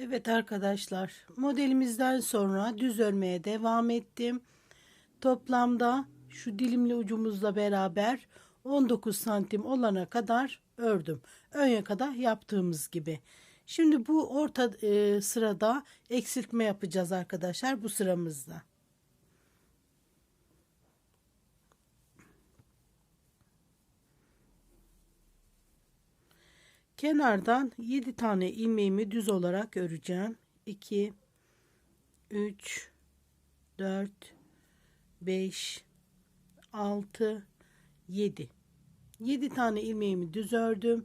Evet arkadaşlar modelimizden sonra düz örmeye devam ettim. Toplamda şu dilimli ucumuzla beraber 19 santim olana kadar ördüm. Ön yaka yaptığımız gibi. Şimdi bu orta e, sırada eksiltme yapacağız arkadaşlar bu sıramızda. Kenardan 7 tane ilmeğimi düz olarak öreceğim. 2 3 4 5 6 7 7 tane ilmeğimi düz ördüm.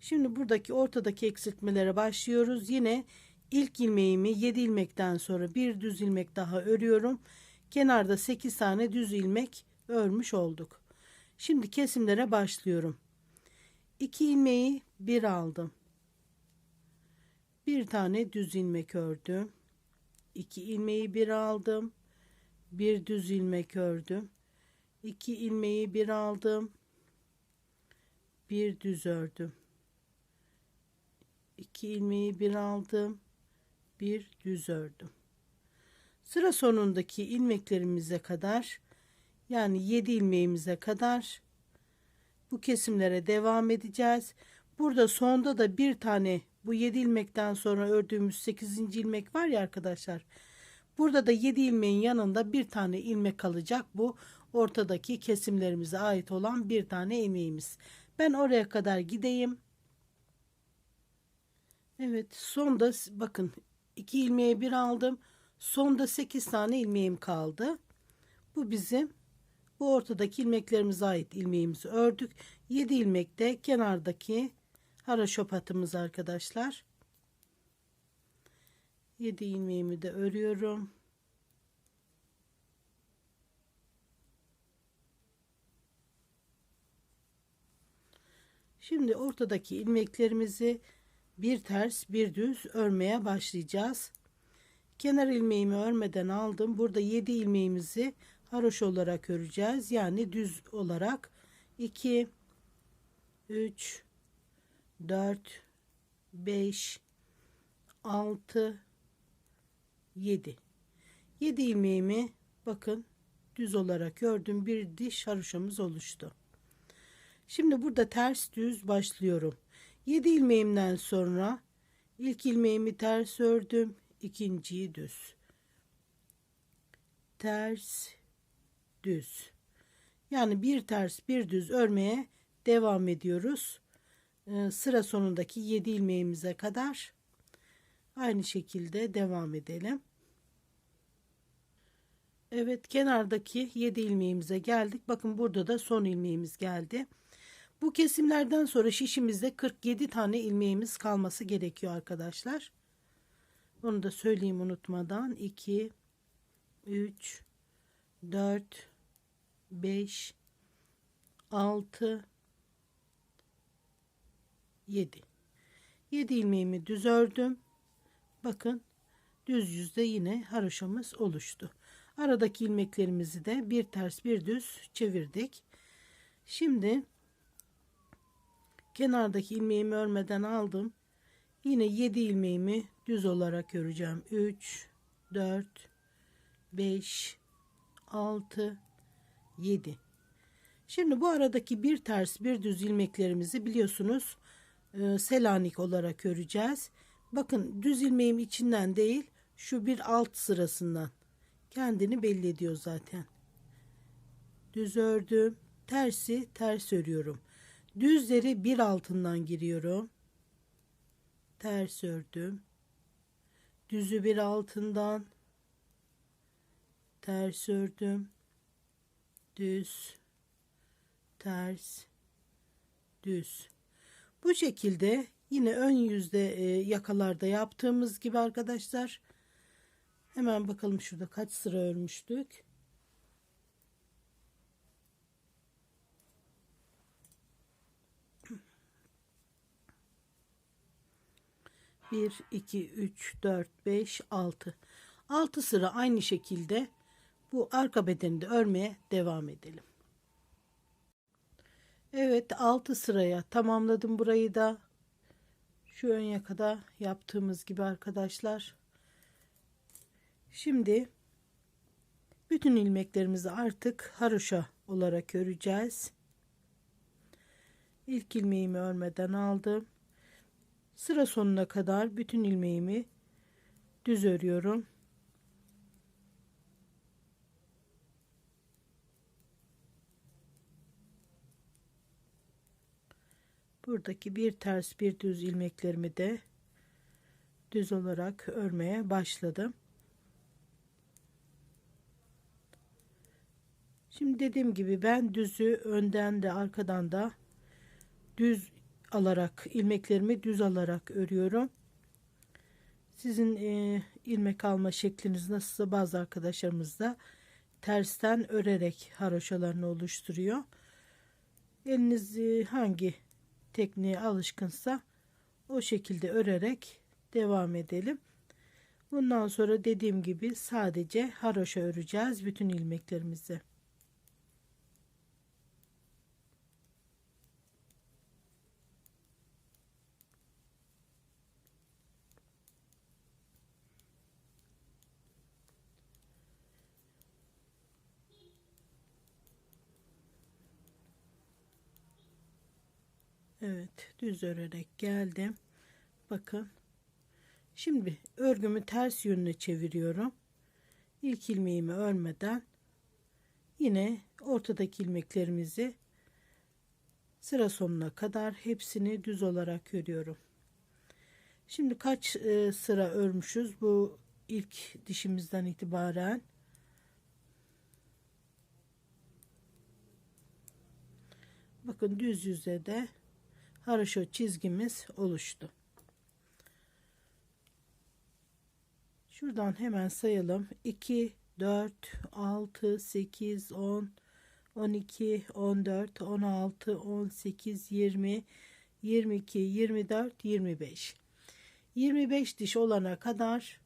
Şimdi buradaki ortadaki eksiltmelere başlıyoruz. Yine ilk ilmeğimi 7 ilmekten sonra bir düz ilmek daha örüyorum. Kenarda 8 tane düz ilmek örmüş olduk. Şimdi kesimlere başlıyorum. 2 ilmeği bir aldım. Bir tane düz ilmek ördüm. 2 ilmeği bir aldım. Bir düz ilmek ördüm. 2 ilmeği bir aldım. Bir düz ördüm. 2 ilmeği bir aldım. Bir düz ördüm. Sıra sonundaki ilmeklerimize kadar yani 7 ilmeğimize kadar bu kesimlere devam edeceğiz. Burada sonda da bir tane bu 7 ilmekten sonra ördüğümüz 8. ilmek var ya arkadaşlar. Burada da 7 ilmeğin yanında bir tane ilmek kalacak. Bu ortadaki kesimlerimize ait olan bir tane ilmeğimiz. Ben oraya kadar gideyim. Evet sonda bakın 2 ilmeğe bir aldım. Sonda 8 tane ilmeğim kaldı. Bu bizim bu ortadaki ilmeklerimize ait ilmeğimizi ördük. 7 ilmek de kenardaki haraşop hatımız arkadaşlar. 7 ilmeğimi de örüyorum. Şimdi ortadaki ilmeklerimizi bir ters bir düz örmeye başlayacağız. Kenar ilmeğimi örmeden aldım. Burada 7 ilmeğimizi haroş olarak öreceğiz. Yani düz olarak 2 3 4 5 6 7 7 ilmeğimi bakın düz olarak ördüm. Bir diş haroşamız oluştu. Şimdi burada ters düz başlıyorum. 7 ilmeğimden sonra ilk ilmeğimi ters ördüm. ikinciyi düz. Ters düz. Yani bir ters bir düz örmeye devam ediyoruz. Ee, sıra sonundaki 7 ilmeğimize kadar aynı şekilde devam edelim. Evet kenardaki 7 ilmeğimize geldik. Bakın burada da son ilmeğimiz geldi. Bu kesimlerden sonra şişimizde 47 tane ilmeğimiz kalması gerekiyor arkadaşlar. Onu da söyleyeyim unutmadan. 2 3 4 5 6 7 7 ilmeğimi düz ördüm. Bakın düz yüzde yine haroşamız oluştu. Aradaki ilmeklerimizi de bir ters bir düz çevirdik. Şimdi kenardaki ilmeğimi örmeden aldım. Yine 7 ilmeğimi düz olarak öreceğim. 3 4 5 6 7 Şimdi bu aradaki bir ters bir düz ilmeklerimizi biliyorsunuz e, Selanik olarak öreceğiz. Bakın düz ilmeğim içinden değil şu bir alt sırasından kendini belli ediyor zaten. Düz ördüm. Tersi ters örüyorum. Düzleri bir altından giriyorum. Ters ördüm. Düzü bir altından ters ördüm. Düz ters düz. Bu şekilde yine ön yüzde e, yakalarda yaptığımız gibi arkadaşlar. Hemen bakalım şurada kaç sıra örmüştük. 1, 2, 3, 4, 5, 6. 6 sıra aynı şekilde bu arka bedeni de örmeye devam edelim. Evet 6 sıraya tamamladım burayı da. Şu ön yakada yaptığımız gibi arkadaşlar. Şimdi bütün ilmeklerimizi artık haroşa olarak öreceğiz. İlk ilmeğimi örmeden aldım. Sıra sonuna kadar bütün ilmeğimi düz örüyorum. Buradaki bir ters bir düz ilmeklerimi de düz olarak örmeye başladım. Şimdi dediğim gibi ben düzü önden de arkadan da düz alarak ilmeklerimi düz alarak örüyorum. Sizin e, ilmek alma şekliniz nasılsa bazı arkadaşlarımız da tersten örerek haroşalarını oluşturuyor. Eliniz e, hangi tekniğe alışkınsa o şekilde örerek devam edelim. Bundan sonra dediğim gibi sadece haroşa öreceğiz bütün ilmeklerimizi. Evet düz örerek geldim. Bakın. Şimdi örgümü ters yönüne çeviriyorum. İlk ilmeğimi örmeden yine ortadaki ilmeklerimizi sıra sonuna kadar hepsini düz olarak örüyorum. Şimdi kaç e, sıra örmüşüz bu ilk dişimizden itibaren? Bakın düz yüzede haroşo çizgimiz oluştu. Şuradan hemen sayalım. 2, 4, 6, 8, 10, 12, 14, 16, 18, 20, 22, 24, 25. 25 diş olana kadar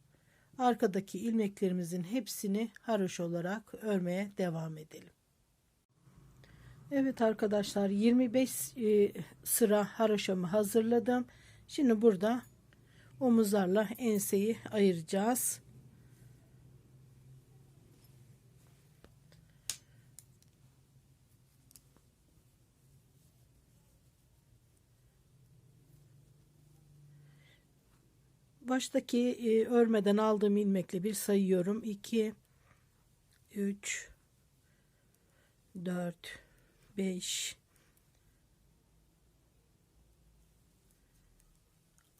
arkadaki ilmeklerimizin hepsini haroş olarak örmeye devam edelim. Evet arkadaşlar 25 e, sıra haroşamı hazırladım. Şimdi burada omuzlarla enseyi ayıracağız. Baştaki e, örmeden aldığım ilmekle bir sayıyorum. 2 3 4 5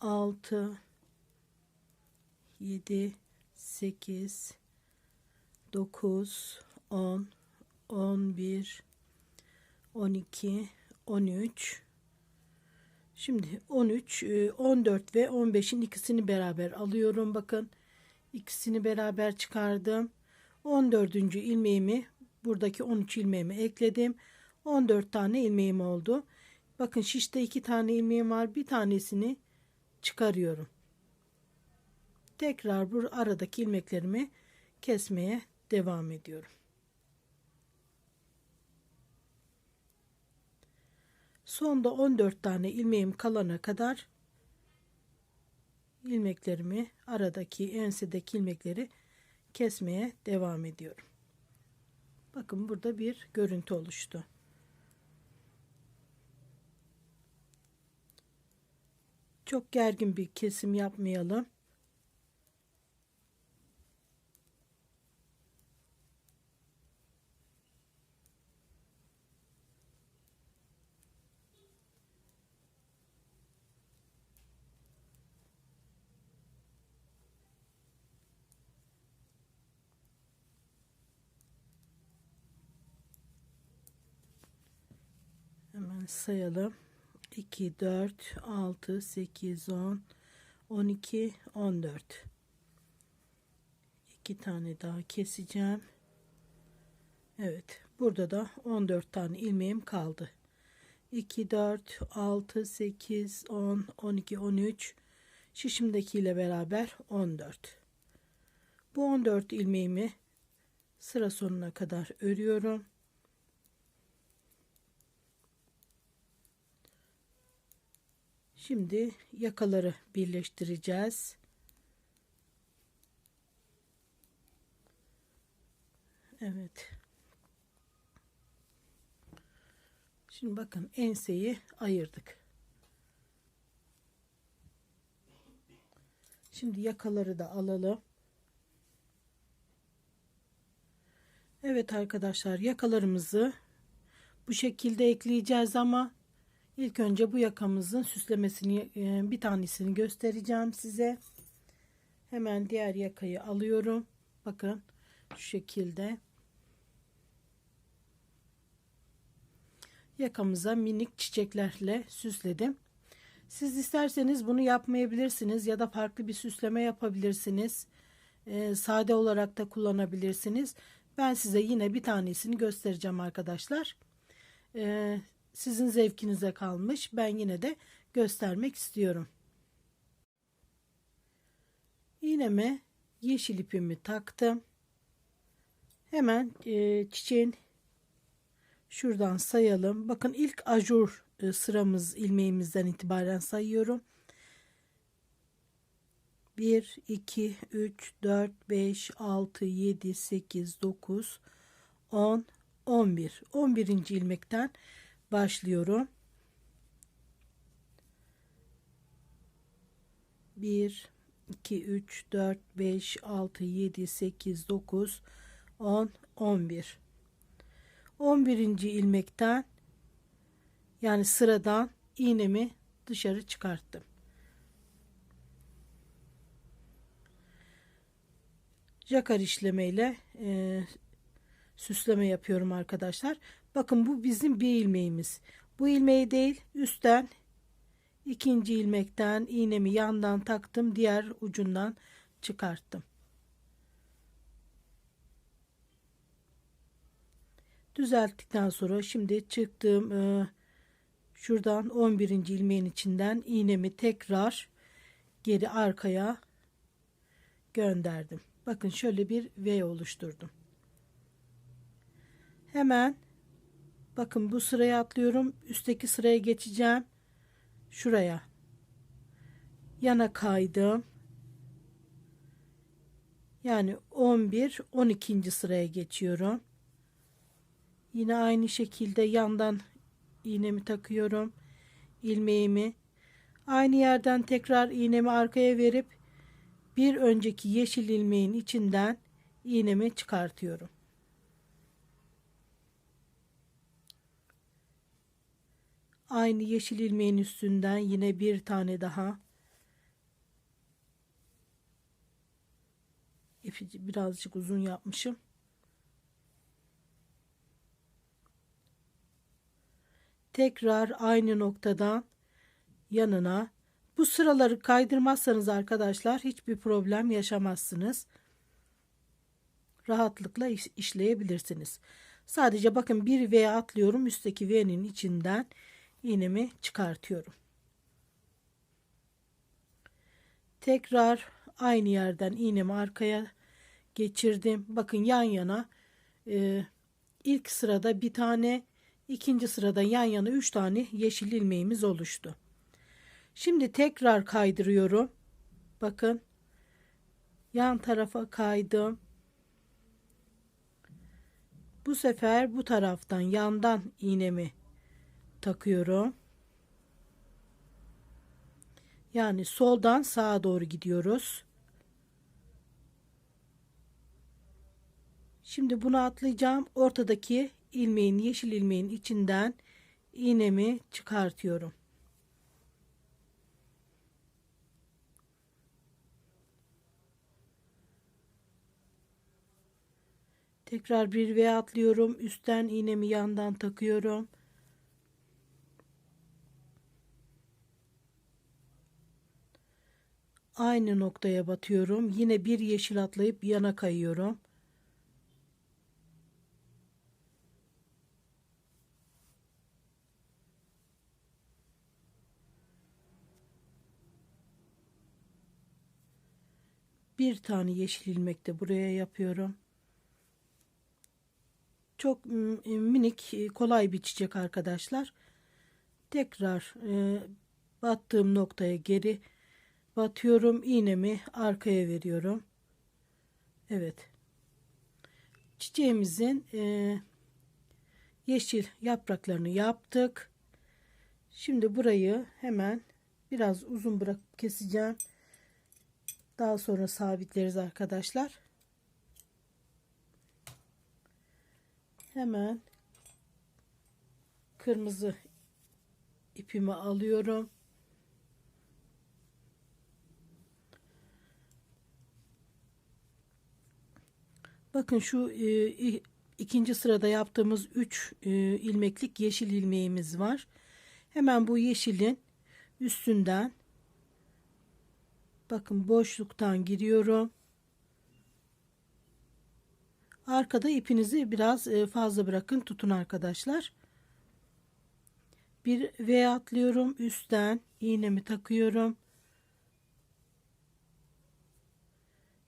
6 7 8 9 10 11 12 13 Şimdi 13 14 ve 15'in ikisini beraber alıyorum. Bakın ikisini beraber çıkardım. 14. ilmeğimi buradaki 13 ilmeğimi ekledim 14 tane ilmeğim oldu. Bakın şişte iki tane ilmeğim var. Bir tanesini çıkarıyorum. Tekrar bu aradaki ilmeklerimi kesmeye devam ediyorum. Sonda 14 tane ilmeğim kalana kadar ilmeklerimi aradaki ensedeki ilmekleri kesmeye devam ediyorum. Bakın burada bir görüntü oluştu. Çok gergin bir kesim yapmayalım. Hemen sayalım. 2, 4, 6, 8, 10, 12, 14. İki tane daha keseceğim. Evet. Burada da 14 tane ilmeğim kaldı. 2, 4, 6, 8, 10, 12, 13. Şişimdekiyle beraber 14. Bu 14 ilmeğimi sıra sonuna kadar örüyorum. Şimdi yakaları birleştireceğiz. Evet. Şimdi bakın enseyi ayırdık. Şimdi yakaları da alalım. Evet arkadaşlar yakalarımızı bu şekilde ekleyeceğiz ama ilk önce bu yakamızın süslemesini e, bir tanesini göstereceğim size. Hemen diğer yakayı alıyorum. Bakın şu şekilde. Yakamıza minik çiçeklerle süsledim. Siz isterseniz bunu yapmayabilirsiniz ya da farklı bir süsleme yapabilirsiniz. Ee, sade olarak da kullanabilirsiniz. Ben size yine bir tanesini göstereceğim arkadaşlar. Ee, sizin zevkinize kalmış. Ben yine de göstermek istiyorum. İğneme yeşil ipimi taktım. Hemen e, çiçeğin şuradan sayalım. Bakın ilk ajur e, sıramız ilmeğimizden itibaren sayıyorum. 1, 2, 3, 4, 5, 6, 7, 8, 9, 10, 11. 11. ilmekten başlıyorum. 1, 2, 3, 4, 5, 6, 7, 8, 9, 10, 11. 11. ilmekten yani sıradan iğnemi dışarı çıkarttım. Jakar işlemeyle e, süsleme yapıyorum arkadaşlar. Bakın bu bizim bir ilmeğimiz. Bu ilmeği değil üstten ikinci ilmekten iğnemi yandan taktım. Diğer ucundan çıkarttım. Düzelttikten sonra şimdi çıktığım e, şuradan 11. ilmeğin içinden iğnemi tekrar geri arkaya gönderdim. Bakın şöyle bir V oluşturdum. Hemen bakın bu sıraya atlıyorum. Üstteki sıraya geçeceğim. Şuraya. Yana kaydım. Yani 11 12. sıraya geçiyorum. Yine aynı şekilde yandan iğnemi takıyorum. ilmeğimi aynı yerden tekrar iğnemi arkaya verip bir önceki yeşil ilmeğin içinden iğnemi çıkartıyorum. Aynı yeşil ilmeğin üstünden yine bir tane daha ipi birazcık uzun yapmışım. Tekrar aynı noktadan yanına bu sıraları kaydırmazsanız arkadaşlar hiçbir problem yaşamazsınız. Rahatlıkla iş, işleyebilirsiniz. Sadece bakın bir V atlıyorum. Üstteki V'nin içinden iğnemi çıkartıyorum. Tekrar aynı yerden iğnemi arkaya geçirdim. Bakın yan yana e, ilk sırada bir tane ikinci sırada yan yana üç tane yeşil ilmeğimiz oluştu. Şimdi tekrar kaydırıyorum. Bakın. Yan tarafa kaydım. Bu sefer bu taraftan yandan iğnemi takıyorum. Yani soldan sağa doğru gidiyoruz. Şimdi bunu atlayacağım. Ortadaki ilmeğin yeşil ilmeğin içinden iğnemi çıkartıyorum. Tekrar bir V atlıyorum. Üstten iğnemi yandan takıyorum. Aynı noktaya batıyorum. Yine bir yeşil atlayıp yana kayıyorum. Bir tane yeşil ilmek de buraya yapıyorum. Çok minik kolay bir çiçek arkadaşlar. Tekrar battığım noktaya geri batıyorum iğnemi arkaya veriyorum. Evet. Çiçeğimizin e, yeşil yapraklarını yaptık. Şimdi burayı hemen biraz uzun bırakıp keseceğim. Daha sonra sabitleriz arkadaşlar. Hemen kırmızı ipimi alıyorum. Bakın şu e, ikinci sırada yaptığımız 3 e, ilmeklik yeşil ilmeğimiz var. Hemen bu yeşilin üstünden bakın boşluktan giriyorum. Arkada ipinizi biraz e, fazla bırakın tutun arkadaşlar. Bir V atlıyorum üstten iğnemi takıyorum.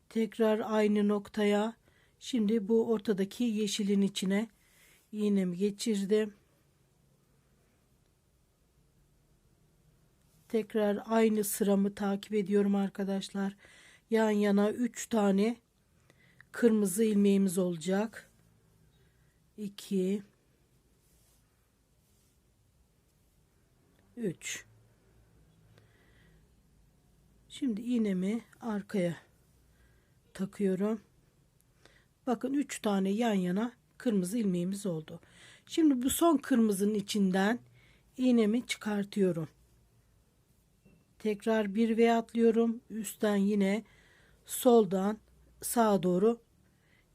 Tekrar aynı noktaya. Şimdi bu ortadaki yeşilin içine iğnemi geçirdim. Tekrar aynı sıramı takip ediyorum arkadaşlar. Yan yana 3 tane kırmızı ilmeğimiz olacak. 2 3 Şimdi iğnemi arkaya takıyorum. Bakın 3 tane yan yana kırmızı ilmeğimiz oldu. Şimdi bu son kırmızının içinden iğnemi çıkartıyorum. Tekrar bir V atlıyorum. Üstten yine soldan sağa doğru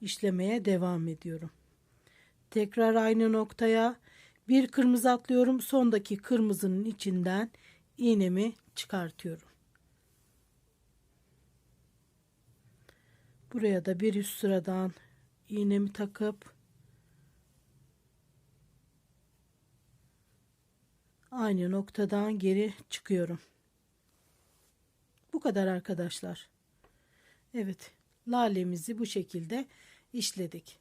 işlemeye devam ediyorum. Tekrar aynı noktaya bir kırmızı atlıyorum. Sondaki kırmızının içinden iğnemi çıkartıyorum. Buraya da bir üst sıradan iğnemi takıp aynı noktadan geri çıkıyorum. Bu kadar arkadaşlar. Evet, lalemizi bu şekilde işledik.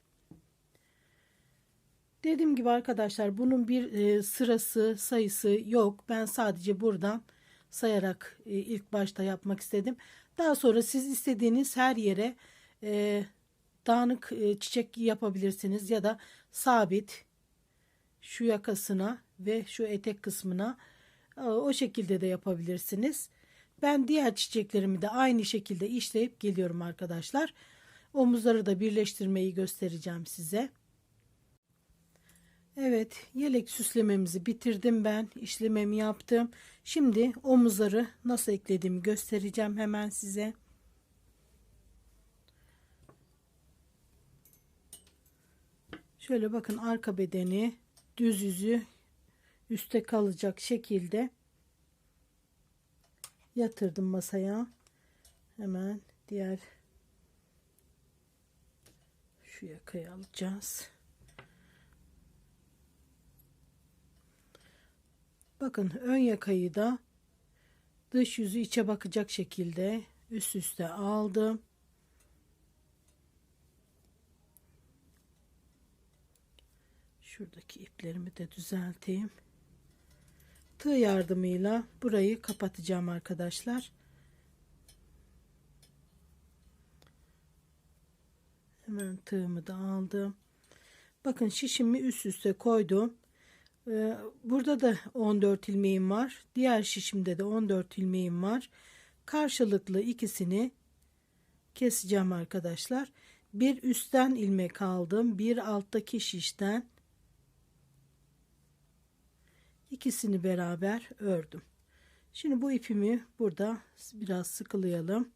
Dediğim gibi arkadaşlar bunun bir e, sırası sayısı yok. Ben sadece buradan sayarak e, ilk başta yapmak istedim. Daha sonra siz istediğiniz her yere e, dağınık e, çiçek yapabilirsiniz ya da sabit şu yakasına ve şu etek kısmına e, o şekilde de yapabilirsiniz. Ben diğer çiçeklerimi de aynı şekilde işleyip geliyorum arkadaşlar. Omuzları da birleştirmeyi göstereceğim size. Evet yelek süslememizi bitirdim ben işlememi yaptım. Şimdi omuzları nasıl eklediğimi göstereceğim hemen size. Şöyle bakın arka bedeni düz yüzü üste kalacak şekilde yatırdım masaya. Hemen diğer şu yakayı alacağız. Bakın ön yakayı da dış yüzü içe bakacak şekilde üst üste aldım. Şuradaki iplerimi de düzelteyim. Tığ yardımıyla burayı kapatacağım arkadaşlar. Hemen tığımı da aldım. Bakın şişimi üst üste koydum. Ee, burada da 14 ilmeğim var. Diğer şişimde de 14 ilmeğim var. Karşılıklı ikisini keseceğim arkadaşlar. Bir üstten ilmek aldım. Bir alttaki şişten ikisini beraber ördüm. Şimdi bu ipimi burada biraz sıkılayalım.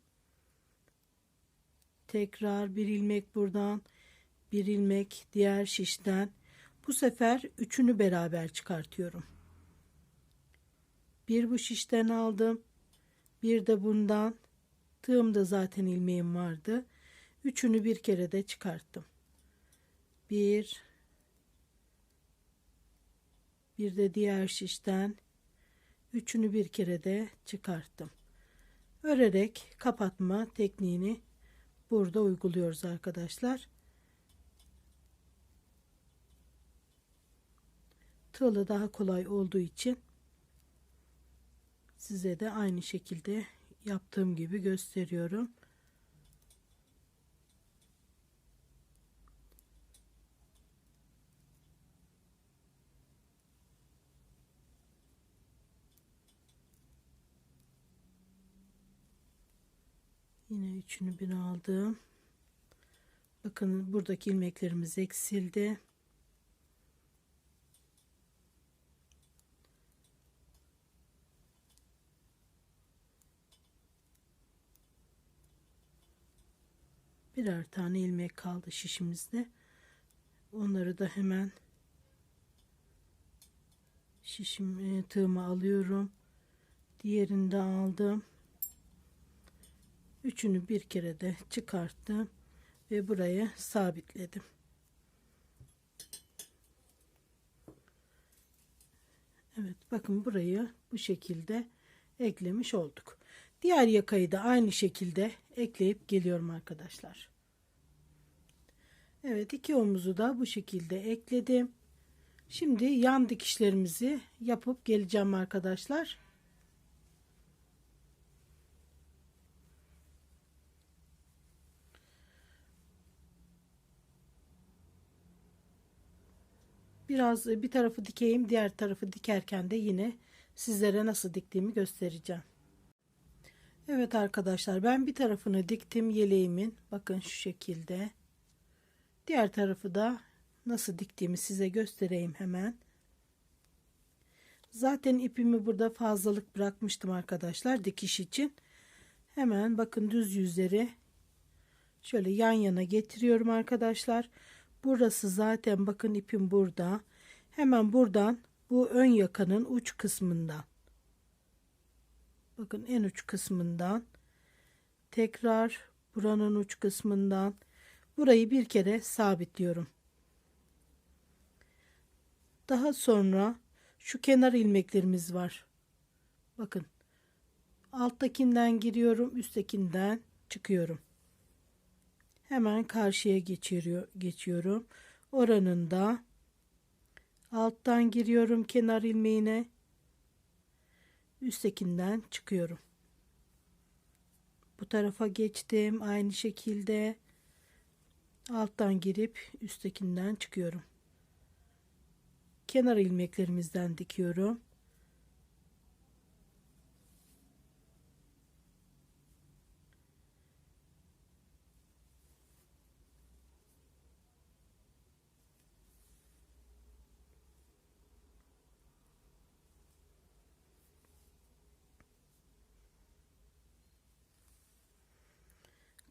Tekrar bir ilmek buradan, bir ilmek diğer şişten bu sefer üçünü beraber çıkartıyorum. Bir bu şişten aldım. Bir de bundan. Tığımda zaten ilmeğim vardı. Üçünü bir kere de çıkarttım. Bir. Bir de diğer şişten. Üçünü bir kere de çıkarttım. Örerek kapatma tekniğini burada uyguluyoruz arkadaşlar. Tığla daha kolay olduğu için Size de aynı şekilde yaptığım gibi gösteriyorum. Yine üçünü bir aldım. Bakın buradaki ilmeklerimiz eksildi. Birer tane ilmek kaldı şişimizde. Onları da hemen şişim e, tığıma alıyorum. Diğerini de aldım. Üçünü bir kere de çıkarttım ve buraya sabitledim. Evet bakın burayı bu şekilde eklemiş olduk. Diğer yakayı da aynı şekilde ekleyip geliyorum arkadaşlar. Evet iki omuzu da bu şekilde ekledim. Şimdi yan dikişlerimizi yapıp geleceğim arkadaşlar. Biraz bir tarafı dikeyim, diğer tarafı dikerken de yine sizlere nasıl diktiğimi göstereceğim. Evet arkadaşlar ben bir tarafını diktim yeleğimin. Bakın şu şekilde. Diğer tarafı da nasıl diktiğimi size göstereyim hemen. Zaten ipimi burada fazlalık bırakmıştım arkadaşlar dikiş için. Hemen bakın düz yüzleri şöyle yan yana getiriyorum arkadaşlar. Burası zaten bakın ipim burada. Hemen buradan bu ön yakanın uç kısmından. Bakın en uç kısmından. Tekrar buranın uç kısmından. Burayı bir kere sabitliyorum. Daha sonra şu kenar ilmeklerimiz var. Bakın. Alttakinden giriyorum, üsttekinden çıkıyorum. Hemen karşıya geçiriyor, geçiyorum. Oranın da alttan giriyorum kenar ilmeğine. Üsttekinden çıkıyorum. Bu tarafa geçtim. Aynı şekilde alttan girip üsttekinden çıkıyorum. Kenar ilmeklerimizden dikiyorum.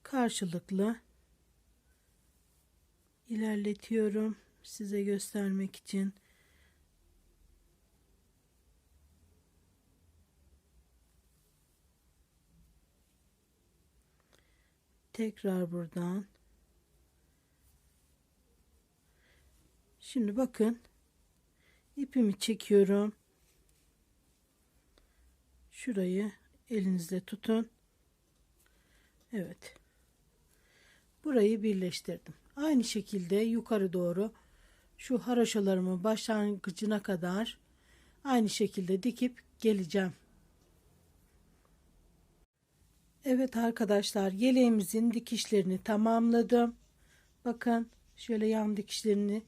Karşılıklı ilerletiyorum size göstermek için. Tekrar buradan. Şimdi bakın ipimi çekiyorum. Şurayı elinizde tutun. Evet burayı birleştirdim. Aynı şekilde yukarı doğru şu haraşalarımı başlangıcına kadar aynı şekilde dikip geleceğim. Evet arkadaşlar yeleğimizin dikişlerini tamamladım. Bakın şöyle yan dikişlerini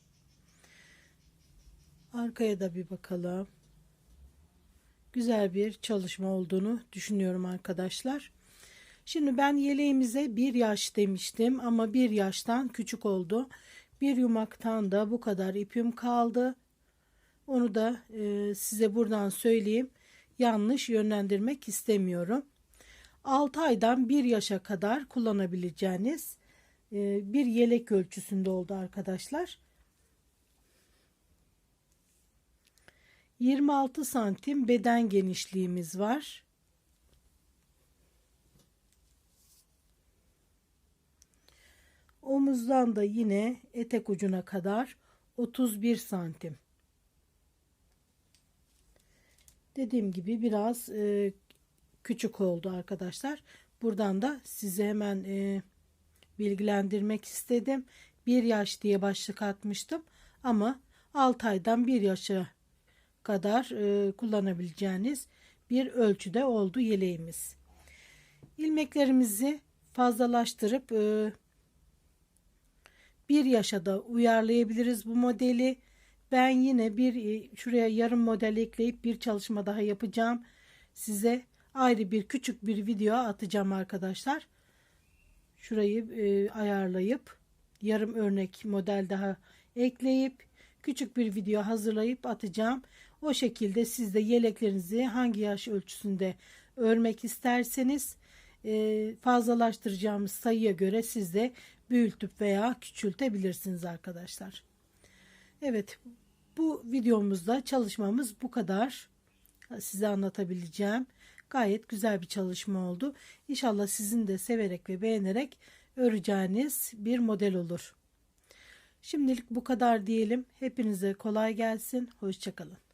arkaya da bir bakalım. Güzel bir çalışma olduğunu düşünüyorum arkadaşlar. Şimdi ben yeleğimize bir yaş demiştim ama bir yaştan küçük oldu. Bir yumaktan da bu kadar ipim kaldı. Onu da e, size buradan söyleyeyim. Yanlış yönlendirmek istemiyorum. 6 aydan 1 yaşa kadar kullanabileceğiniz e, bir yelek ölçüsünde oldu arkadaşlar. 26 santim beden genişliğimiz var. Omuzdan da yine etek ucuna kadar 31 santim. Dediğim gibi biraz e, küçük oldu arkadaşlar. Buradan da size hemen e, bilgilendirmek istedim. Bir yaş diye başlık atmıştım ama 6 aydan 1 yaşa kadar e, kullanabileceğiniz bir ölçüde oldu yeleğimiz. İlmeklerimizi fazlalaştırıp e, bir yaşa da uyarlayabiliriz bu modeli. Ben yine bir e, şuraya yarım model ekleyip bir çalışma daha yapacağım. Size ayrı bir küçük bir video atacağım arkadaşlar. Şurayı e, ayarlayıp yarım örnek model daha ekleyip küçük bir video hazırlayıp atacağım. O şekilde siz de yeleklerinizi hangi yaş ölçüsünde örmek isterseniz e, fazlalaştıracağımız sayıya göre siz de büyütüp veya küçültebilirsiniz arkadaşlar. Evet bu videomuzda çalışmamız bu kadar. Size anlatabileceğim. Gayet güzel bir çalışma oldu. İnşallah sizin de severek ve beğenerek öreceğiniz bir model olur. Şimdilik bu kadar diyelim. Hepinize kolay gelsin. Hoşçakalın.